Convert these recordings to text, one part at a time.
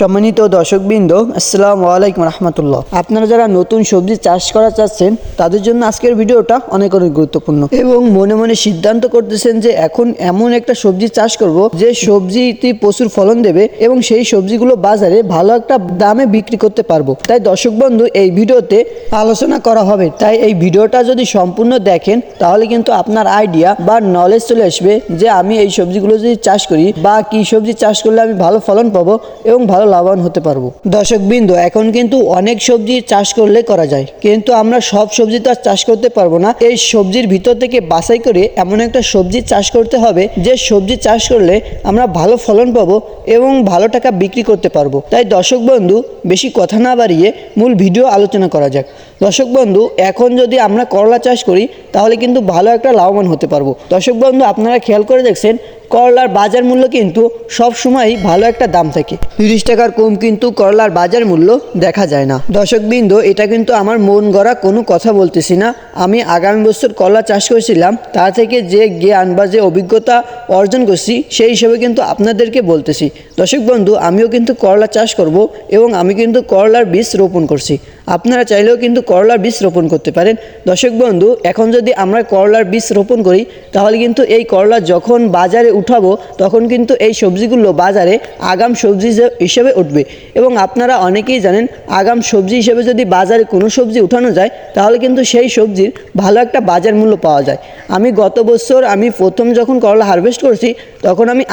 সম্মানিত দর্শকবৃন্দ, আসসালামু আলাইকুম রহমতুল্লাহ। আপনারা যারা নতুন সবজি চাষ করা চাচ্ছেন, তাদের জন্য আজকের ভিডিওটা অনেক অনেক গুরুত্বপূর্ণ। এবং মনে মনে সিদ্ধান্ত করতেছেন যে এখন এমন একটা সবজি চাষ করব, যে সবজিটি প্রচুর ফলন দেবে এবং সেই সবজিগুলো বাজারে ভালো একটা দামে বিক্রি করতে পারব। তাই দর্শক বন্ধু, এই ভিডিওতে আলোচনা করা হবে। তাই এই ভিডিওটা যদি সম্পূর্ণ দেখেন, তাহলে কিন্তু আপনার আইডিয়া বা নলেজ চলে আসবে যে আমি এই সবজিগুলো যদি চাষ করি বা কি সবজি চাষ করলে আমি ভালো ফলন পাবো এবং ভালো লাভবান হতে পারব। দর্শক বিন্দু, এখন কিন্তু অনেক সবজি চাষ করলে করা যায়। কিন্তু আমরা সব সবজি তো আর চাষ করতে পারব না। এই সবজির ভিতর থেকে বাছাই করে এমন একটা সবজি চাষ করতে হবে যে সবজি চাষ করলে আমরা ভালো ফলন পাবো এবং ভালো টাকা বিক্রি করতে পারব। তাই দর্শক বন্ধু, বেশি কথা না বাড়িয়ে মূল ভিডিও আলোচনা করা যাক। দর্শক বন্ধু, এখন যদি আমরা করলা চাষ করি, তাহলে কিন্তু ভালো একটা লাভবান হতে পারব। দর্শক বন্ধু, আপনারা খেয়াল করে দেখছেন, করলার বাজার মূল্য কিন্তু সব সময় ভালো একটা দাম থাকে। তিরিশ টাকার কম কিন্তু করলার বাজার মূল্য দেখা যায় না। দর্শক বিন্দু, এটা কিন্তু আমার মন গড়া কোনো কথা বলতেছি না। আমি আগামী বছর করলা চাষ করেছিলাম, তা থেকে যে জ্ঞান বা যে অভিজ্ঞতা অর্জন করছি, সেই হিসেবে কিন্তু আপনাদেরকে বলতেছি। দর্শক বন্ধু, আমিও কিন্তু করলা চাষ করব এবং আমি কিন্তু করলার বীজ রোপণ করছি। আপনারা চাইলেও কিন্তু করলার বীজ রোপণ করতে পারেন। দর্শক বন্ধু, এখন যদি আমরা করলার বীজ রোপণ করি, তাহলে কিন্তু এই করলা যখন বাজারে উঠাবো, তখন কিন্তু এই সবজিগুলো বাজারে আগাম সবজি হিসেবে উঠবে। এবং আপনারা অনেকেই জানেন, আগাম সবজি হিসেবে যদি বাজারে কোনো সবজি উঠানো যায়, তাহলে কিন্তু সেই সবজির ভালো একটা বাজার মূল্য পাওয়া যায়। আমি গত বছর আমি প্রথম যখন করলা হারভেস্ট করছি, তখন আমি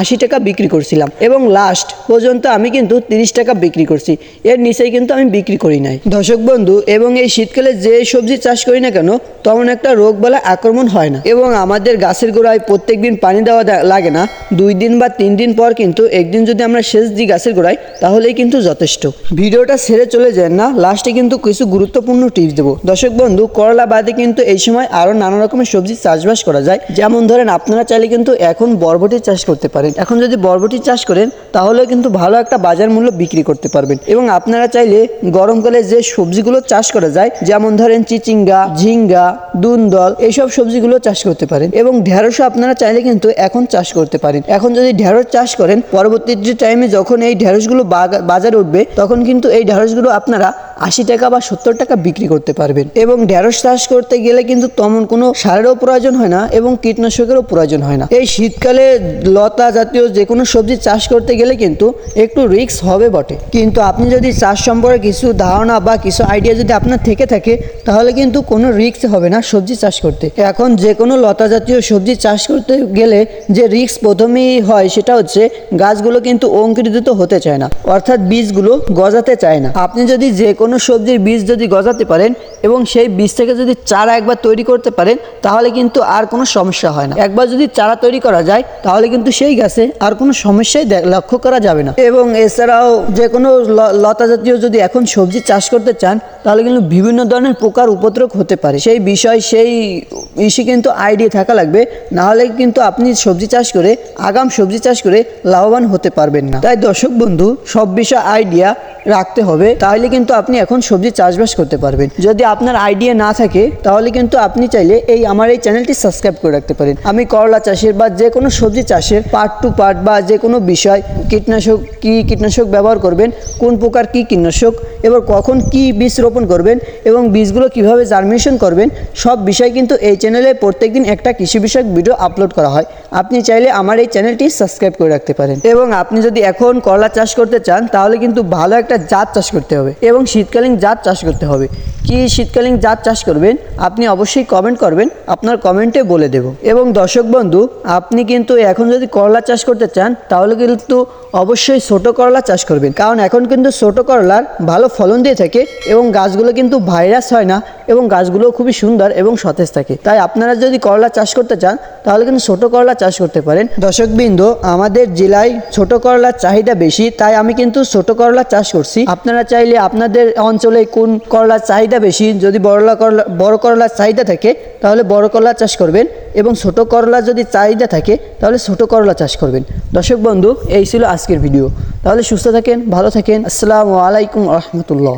আশি টাকা বিক্রি করছিলাম। এবং লাস্ট পর্যন্ত আমি কিন্তু তিরিশ টাকা বিক্রি করছি। এর নিচেই কিন্তু আমি বিক্রি করি নাই দর্শক বন্ধু, এবং এই শীতকালে যে সবজি চাষ করি না কেন, তেমন একটা রোগ বলা আক্রমণ হয় না। এবং আমাদের গাছের গোড়ায় প্রত্যেক দিন পানি দেওয়া লাগে না। দুই দিন বা তিন দিন পর কিন্তু একদিন যদি আমরা সেচ দিই গাছের গোড়ায়, তাহলেই কিন্তু যথেষ্ট। ভিডিওটা ছেড়ে চলে যান না, লাস্টে কিন্তু কিছু গুরুত্বপূর্ণ টিপস দেবো। দর্শক বন্ধু, করলা বাদে কিন্তু এই সময় আরও নানা রকমের সবজি চাষবাস করা যায়। যেমন ধরেন, আপনারা চাইলে কিন্তু এখন বরবটি চাষ করতে পারেন। এখন যদি বরবটি চাষ করেন তাহলে কিন্তু ভালো একটা বাজার মূল্য বিক্রি করতে পারবেন। এবং আপনারা চাইলে গরমকালে যে সবজিগুলো চাষ করা যায়, যেমন ধরেন চিচিঙ্গা, ঝিঙ্গা, দুন্দল এইসব সবজিগুলো চাষ করতে পারেন। এবং ঢেঁড়সও আপনারা চাইলে কিন্তু এখন চাষ করতে পারেন। এখন যদি ঢেঁড়স চাষ করেন পরবর্তী যে টাইমে যখন এই ঢেঁড়সগুলো বাজারে উঠবে, তখন কিন্তু এই ঢেঁড়সগুলো আপনারা আশি টাকা বা সত্তর টাকা বিক্রি করতে পারবেন। এবং ঢেঁড়স চাষ করতে গেলে কিন্তু তেমন কোনো সারেরও প্রয়োজন হয় না এবং কীটনাশকেরও প্রয়োজন হয় না। এই শীতকালে লতা জাতীয় যে কোনো সবজি চাষ করতে গেলে কিন্তু একটু রিস্ক হবে বটে। কিন্তু আপনি যদি চাষ সম্পর্কে কিছু ধারণা বা কিছু আইডিয়া যদি আপনার থেকে থাকে, তাহলে কিন্তু কোনো রিস্ক হবে না সবজি চাষ করতে। এখন যে কোনো লতা জাতীয় সবজি চাষ করতে গেলে যে রিক্স প্রথমেই হয় সেটা হচ্ছে গাছগুলো কিন্তু অঙ্কুরিত হতে চায় না। অর্থাৎ বীজগুলো গজাতে চায় না। আপনি যদি যে কোনো সবজির বীজ যদি গজাতে পারেন এবং সেই বীজ থেকে যদি চারা একবার তৈরি করতে পারেন, তাহলে কিন্তু আর কোনো সমস্যা হয় না। একবার যদি চারা তৈরি করা যায়, তাহলে কিন্তু সেই গাছে আর কোনো সমস্যাই লক্ষ্য করা যাবে না। এবং এছাড়াও যে কোনো লতা জাতীয় যদি এখন সবজি চাষ করতে চান, তাহলে কিন্তু বিভিন্ন ধরনের পোকার উপদ্রব হতে পারে। সেই বিষয়, সেই ইসে কিন্তু আইডিয়া থাকা লাগবে। না হলে কিন্তু আপনি সবজি চাষ করে, আগাম সবজি চাষ করে লাভবান হতে পারবেন না। তাই দর্শক বন্ধু, সব বিষয় আইডিয়া রাখতে হবে। তাহলে কিন্তু আপনি এখন সবজি চাষবাস করতে পারবেন। যদি আপনার আইডিয়া না থাকে, তাহলে কিন্তু আপনি চাইলে এই আমার এই চ্যানেলটি সাবস্ক্রাইব করে রাখতে পারেন। আমি করলা চাষের বা যে কোনো সবজি চাষের পার্ট টু পার্ট বা যে কোনো বিষয়, কীটনাশক কি কীটনাশক ব্যবহার করবেন, কোন প্রকার কি কীটনাশক এবার কখন কি বীজ রোপণ করবেন, এবং বীজগুলো কীভাবে জার্মিনেশন করবেন, সব বিষয় কিন্তু এই চ্যানেলে প্রত্যেকদিন একটা কৃষি বিষয়ক ভিডিও আপলোড করা হয়। আপনি চাইলে আমার এই চ্যানেলটি সাবস্ক্রাইব করে রাখতে পারেন। এবং আপনি যদি এখন করলা চাষ করতে চান, তাহলে কিন্তু ভালো একটা জাত চাষ করতে হবে, এবং শীতকালীন জাত চাষ করতে হবে। কি শীতকালীন জাত চাষ করবেন, আপনি অবশ্যই কমেন্ট করবেন, আপনার কমেন্টে বলে দেব। এবং দর্শক বন্ধু, আপনি কিন্তু এখন যদি করলা চাষ করতে চান, তাহলে কিন্তু অবশ্যই ছোট করলা চাষ করবেন। কারণ এখন কিন্তু ছোট করলার ভালো ফলন দিয়ে থাকে এবং গাছগুলো কিন্তু ভাইরাস হয় না এবং গাছগুলো খুবই সুন্দর এবং সতেজ থাকে। তাই আপনারা যদি করলা চাষ করতে চান, তাহলে কিন্তু ছোট করলা চাষ করতে পারেন। দর্শক বিন্দু, আমাদের জেলায় ছোট করলার চাহিদা বেশি, তাই আমি কিন্তু ছোট করলা চাষ করছি। আপনারা চাইলে আপনাদের অঞ্চলে কোন করলার চাহিদা বেশি যদি বড়লা করলা, বড় করলার চাহিদা থাকে, তাহলে বড় করলা চাষ করবেন এবং ছোট করলা যদি চাহিদা থাকে, তাহলে ছোট করলা চাষ করবেন। দর্শক বন্ধু, এই ছিল আজকের ভিডিও। তাহলে সুস্থ থাকেন, ভালো থাকেন। আসসালামু আলাইকুম রহমতুল্লাহ।